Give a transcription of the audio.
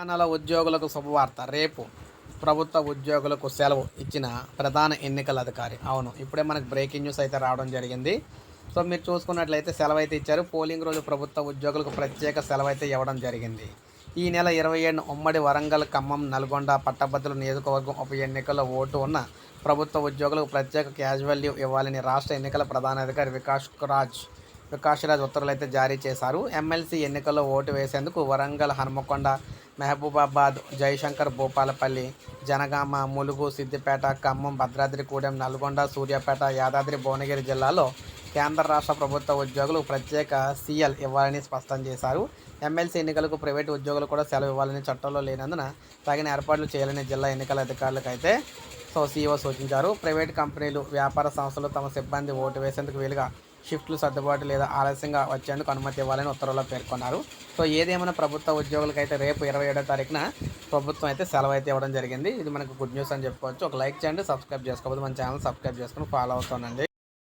తెలంగాణలో ఉద్యోగులకు శుభవార్త రేపు ప్రభుత్వ ఉద్యోగులకు సెలవు ఇచ్చిన ప్రధాన ఎన్నికల అధికారి. అవును ఇప్పుడే మనకు బ్రేకింగ్ న్యూస్ అయితే రావడం జరిగింది. సో మీరు చూసుకున్నట్లయితే సెలవు అయితే ఇచ్చారు. పోలింగ్ రోజు ప్రభుత్వ ఉద్యోగులకు ప్రత్యేక సెలవు అయితే ఇవ్వడం జరిగింది. ఈ నెల ఇరవై ఏడున ఉమ్మడి వరంగల్ ఖమ్మం నల్గొండ పట్టభద్రుల నియోజకవర్గం ఉప ఎన్నికల్లో ఓటు ఉన్న ప్రభుత్వ ఉద్యోగులకు ప్రత్యేక క్యాజువల్ లీవ్ ఇవ్వాలని రాష్ట్ర ఎన్నికల ప్రధానాధికారి వికాస్ రాజ్ వికాష్ రాజ్ ఉత్తర్వులు అయితే జారీ చేశారు. ఎమ్మెల్సీ ఎన్నికల్లో ఓటు వేసేందుకు వరంగల్ హన్మకొండ మహబూబాబాద్ జయశంకర్ భూపాలపల్లి జనగామ ములుగు సిద్దిపేట ఖమ్మం భద్రాద్రిగూడెం నల్గొండ సూర్యాపేట యాదాద్రి భువనగిరి జిల్లాలో కేంద్ర రాష్ట్ర ప్రభుత్వ ఉద్యోగులు ప్రత్యేక సీఎల్ ఇవ్వాలని స్పష్టం చేశారు. ఎమ్మెల్సీ ఎన్నికలకు ప్రైవేటు ఉద్యోగులు కూడా సెలవు ఇవ్వాలని చట్టంలో లేనందున తగిన ఏర్పాట్లు చేయాలని జిల్లా ఎన్నికల అధికారులకు అయితే సో సీఈఓ సూచించారు. ప్రైవేట్ కంపెనీలు వ్యాపార సంస్థలు తమ సిబ్బంది ఓటు వేసేందుకు వీలుగా షిఫ్ట్లు సర్దుబాటు లేదా ఆలస్యంగా వచ్చేందుకు అనుమతి ఇవ్వాలని ఉత్తర్వుల్లో పేర్కొన్నారు. సో ఏదేమైనా ప్రభుత్వ ఉద్యోగులకైతే రేపు ఇరవై ఏడో తారీఖున ప్రభుత్వం అయితే సెలవు అయితే ఇవ్వడం జరిగింది. ఇది మనకు గుడ్ న్యూస్ అని చెప్పుకోవచ్చు. ఒక లైక్ చేయండి సబ్స్క్రైబ్ చేసుకోవద్దు మన ఛానల్ సబ్స్క్రైబ్ చేసుకుని ఫాలో అవుతానండి